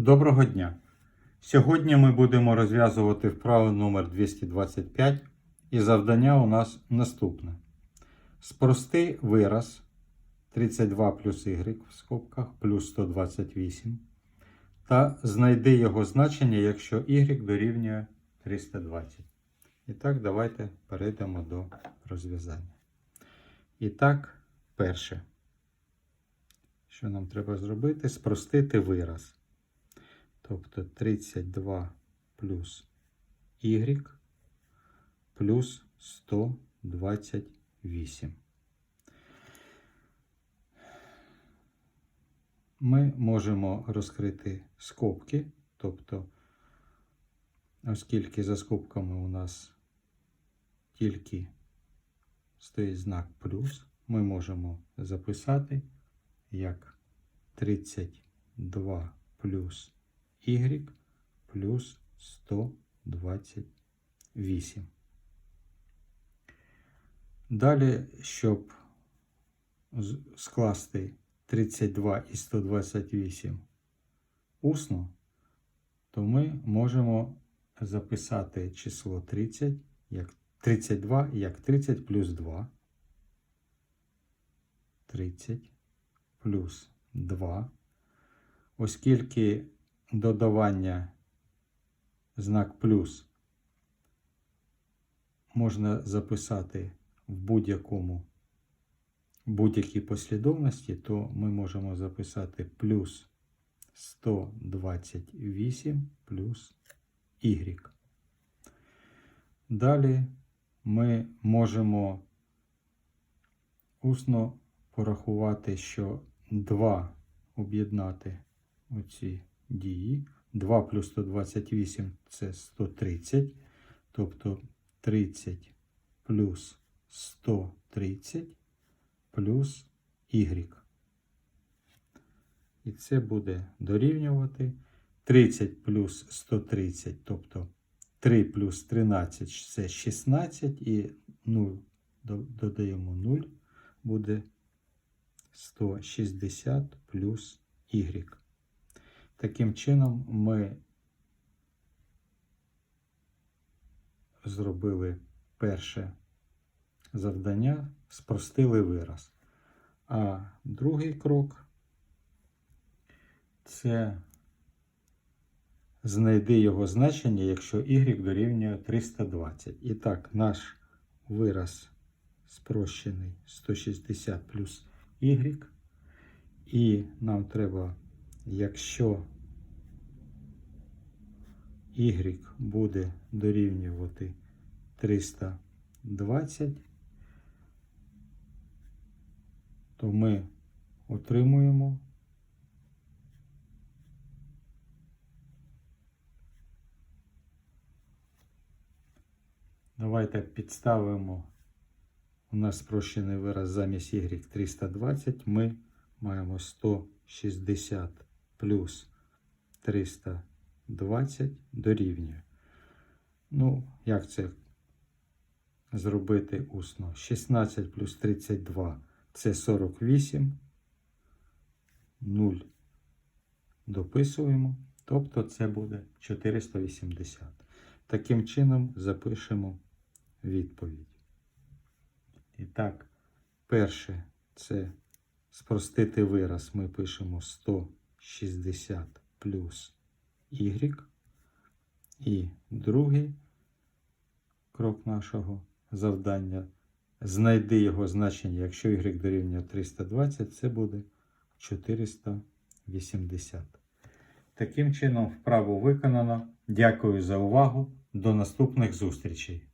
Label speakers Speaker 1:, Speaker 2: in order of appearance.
Speaker 1: Доброго дня! Сьогодні ми будемо розв'язувати вправу номер 225 і завдання у нас наступне. Спрости вираз 32 плюс y в скобках плюс 128 та знайди його значення, якщо y дорівнює 320. І так, давайте перейдемо до розв'язання. І так, перше, що нам треба зробити, спростити вираз. Тобто 32 плюс y плюс 128. Ми можемо розкрити скобки, тобто, оскільки за скобками у нас тільки стоїть знак плюс, ми можемо записати як 32 плюс y плюс 128. Далі, щоб скласти 32 і 128 усно, то ми можемо записати число 30 як 32 як 30 плюс 2. 30 плюс 2. Оскільки додавання знак плюс можна записати в будь-якому будь-якій послідовності, то ми можемо записати плюс 128 плюс y. Далі ми можемо усно порахувати, що 2 об'єднати оці дії. 2 плюс 128 це 130. Тобто 30 плюс 130 плюс y. І це буде дорівнювати 30 плюс 130, тобто 3 плюс 13 це 16 і 0 додаємо 0, буде 160 плюс y. Таким чином ми зробили перше завдання, спростили вираз. А другий крок це знайди його значення, якщо y дорівнює 320. І так, наш вираз спрощений 160 плюс y. І нам треба, якщо y буде дорівнювати 320, то ми отримуємо Давайте підставимо у нас спрощений вираз замість y 320. Ми маємо 160 плюс 320 дорівнює. Ну, як це зробити усно? 16 плюс 32 це 48. 0 дописуємо. Тобто це буде 480. Таким чином запишемо відповідь. І так, перше це спростити вираз. Ми пишемо 160 плюс y. І другий крок нашого завдання. Знайди його значення, якщо y дорівнює 320, це буде 480. Таким чином, вправу виконано. Дякую за увагу. До наступних зустрічей!